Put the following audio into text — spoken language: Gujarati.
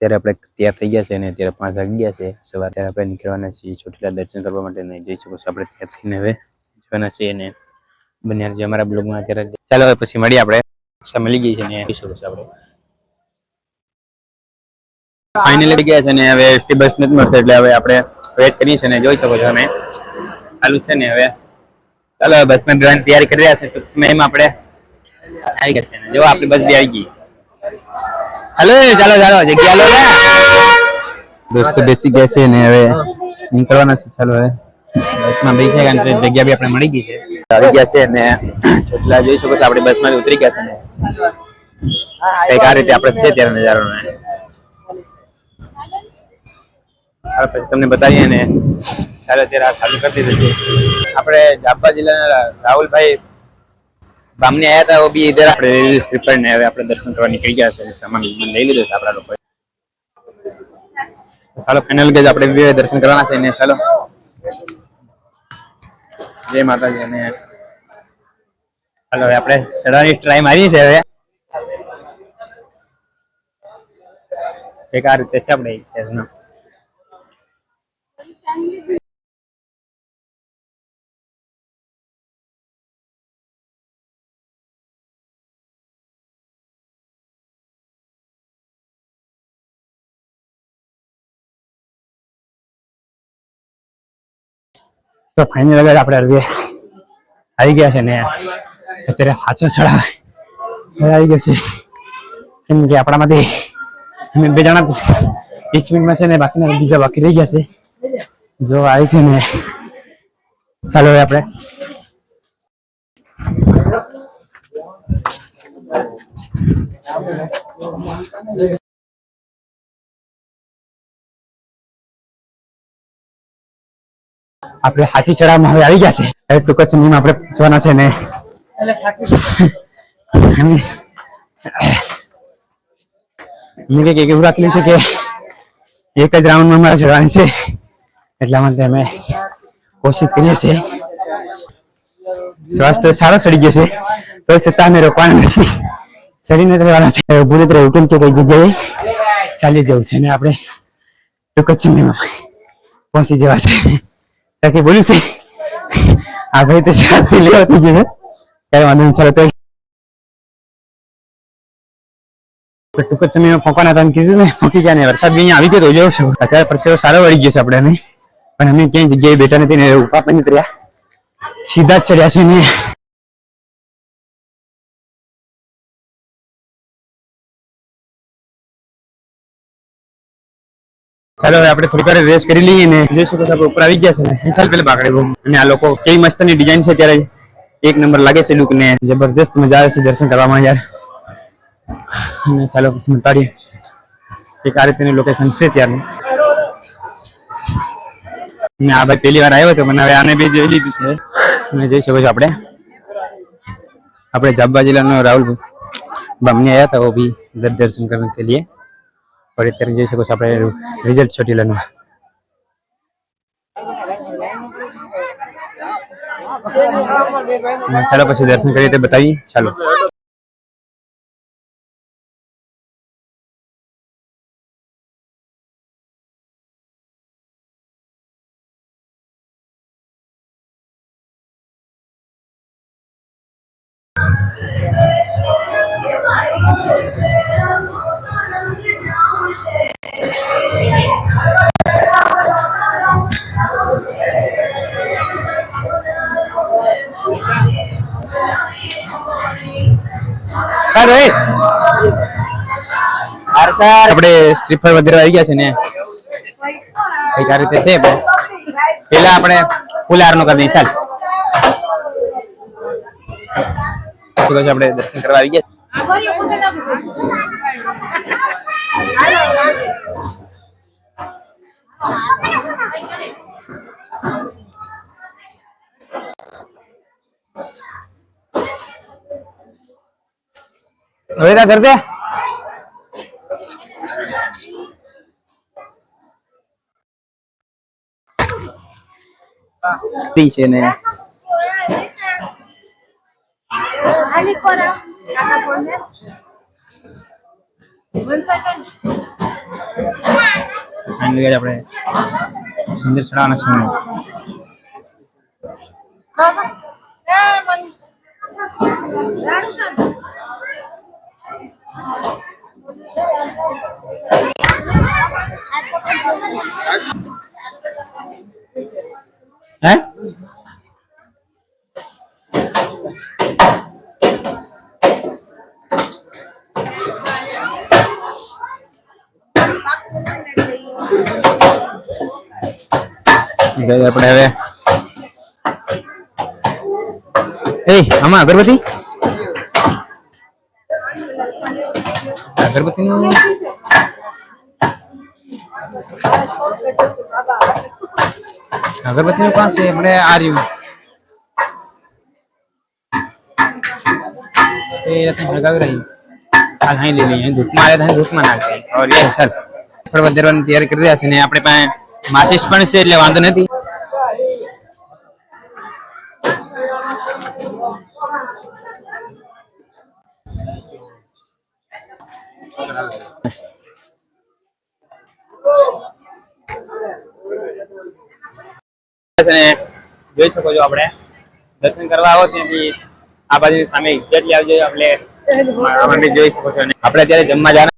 ત્યારે આપણે તૈયાર થઈ ગયા છે અને અત્યારે પાંચ વાગી ગયા છે. સવારે ત્યારે આપણે નીકળવાના છીએ ચોટીલા દર્શન કરવા માટે નહીં જઈ શકો છો આપણે તૈયાર થઈને હવે જવાના છીએ અને બન્યા છે અમારા બ્લોગમાં અત્યારે. ચાલો હવે પછી મળીએ આપણે. મળી ગઈ છે ને જઈ શકો છો આપણે. ફાઇનલી ગયા છે ને હવે એસટી બસ નથી મળશે એટલે હવે આપણે વેટ કરીએ છીએ ને જોઈ શકો છો અમે. ચાલુ છે ને હવે. ચાલો બસમાં બેવાની તૈયારી કરી રહ્યા છે. ટૂંક સમયમાં આપણે આવી ગયા છે. જો આપણી બસ બી આવી ગઈ. હલો ચાલો ચાલો જગ્યા લો દોસ્તો બેસી ગયા છે ને હવે નીકળવાના છે ચાલો હવે. બસમાં બેસી ગયા છે જગ્યા બી આપણે મળી ગઈ છે. આવી ગયા છે ને છેલ્લા જોઈ શકો છો આપણે બસમાં ઉતરી ગયા છે ને. કંઈક આ રીતે આપણે છે ત્યારે નજારો ને પછી તમને બતાવીએ ને. ચાલો અત્યારે આ ચાલુ કરી દીધું છે. આપણે જાપા જિલ્લાના રાહુલભાઈ ગામને આયા હતા બી ઇધર આપણે રેલી સ્લીપર ને હવે આપણે દર્શન કરવા નીકળી ગયા છે. સામાન લઈ લીધો છે આપણા લોકો ચાલો ફાઇનલ કે આપણે દર્શન કરવાના છે ને ચાલો. જય માતાજી અને ચાલો, હવે આપણે ચડવાની ટ્રાય મારી છે હવે. એક આ રીતે છે આપણે તો ફાઇનલ અગર આપણે અડધે આવી ગયા છે ને અત્યારે હાચો ચડાવે આવી ગયા છે. કેમ કે આપણામાંથી અમે બે જણા વીસ મિનિટમાં છે ને બાકીના બીજા બાકી રહી ગયા છે. જો આવી છે ને ચાલો હવે આપણે. આપણે હાથી ચડાવવામાં હવે આવી ગયા છે. હવે ટૂંક જ સમયમાં આપણે જવાના છે ને. મેં કંઈક એવું રાખેલું છે કે એક જ રાઉન્ડમાં મારે ચડવાની છે. એટલા માટે અમે કોશિશ કરીએ છીએ. સ્વાસ્થ્ય સારો ચડી ગયો છે. તો છતાં અમે રોકવાના નથી. ચડીને રહેવાના છે. ઉભું રહેવું કેમ કે કઈ જગ્યાએ ચાલી જવું છે ને આપણે ટૂંક જ સમયમાં પહોંચી જવા છે તાકી બોલ્યું છે આ ભાઈ તો શાંતિ લેવાતી છે ત્યારે વાંધો નહીં તો ટૂંક જ સમયમાં પહોંચવાના હતા કીધું ને પહોંચી ગયા ને વરસાદ બી આવી ગયો તો જોઉં છું અત્યારે પરસેવો સારો વળી ગયો છે આપણે પણ અમે ક્યાંય જગ્યાએ બેઠા નથી ને ઉપા પણ રહ્યા સીધા જ ચડ્યા છે ને ચાલો, હવે આપણે થોડીક રેસ કરી લઈએ ને જોઈ શકો ઉપર આવી ગયા છે ને. વિશાલ પેલા બાકડે બહુ અને આ લોકો કેવી મસ્તની ડિઝાઇન છે ત્યારે એક નંબર લાગે છે લુક ને. જબરદસ્ત મજા આવે છે દર્શન કરવામાં યાર. અને ચાલો, પછી ઉતારીએ. એક આ રીતેનું લોકેશન છે ત્યારનું ને આ ભાઈ પહેલી વાર આવ્યો હતો મને હવે આને બી જોઈ લીધું છે. અને જોઈ શકો છો આપણે. આપણે જાબા જિલ્લાનો રાહુલ બમને આવ્યા હતા વો ભી દર્શન કરવા કે લીએ. હવે અત્યારે જોઈ શકો છો આપણે રિઝલ્ટ છે ટીલરનું ચાલો પછી દર્શન કરીએ તે બતાવી ચાલો Thank you. ચાલો એ આપણે શ્રીફળ વગેરે આવી ગયા છે ને કંઈક આ રીતે છે પણ પેલા આપણે ફુલાર નો કરી દઈએ ચાલ તો પછી આપણે દર્શન કરવા આવી ગયા હવે તા કર દે તી છે ને Ali ko na. Kakapon na. One second. Finally આપણે સુંદર છે હે ગઈ આપણે હવે એ આમાં અગરબત્તી અગરબત્તી નું અગરબત્તી નું કાં છે? આપણે આ રહ્યું. એ સર થોડા વધારવાની તૈયારી કરી રહ્યા છે ને આપણે પાસે માસિસ પણ છે એટલે વાંધો નથી અને જોઈ શકો છો આપણે. દર્શન કરવા આવો ત્યાંથી આ બાજુ સામે એક્ઝેક્ટલી આવજો આપણે જોઈ શકો છો. આપણે અત્યારે જમવા જવાના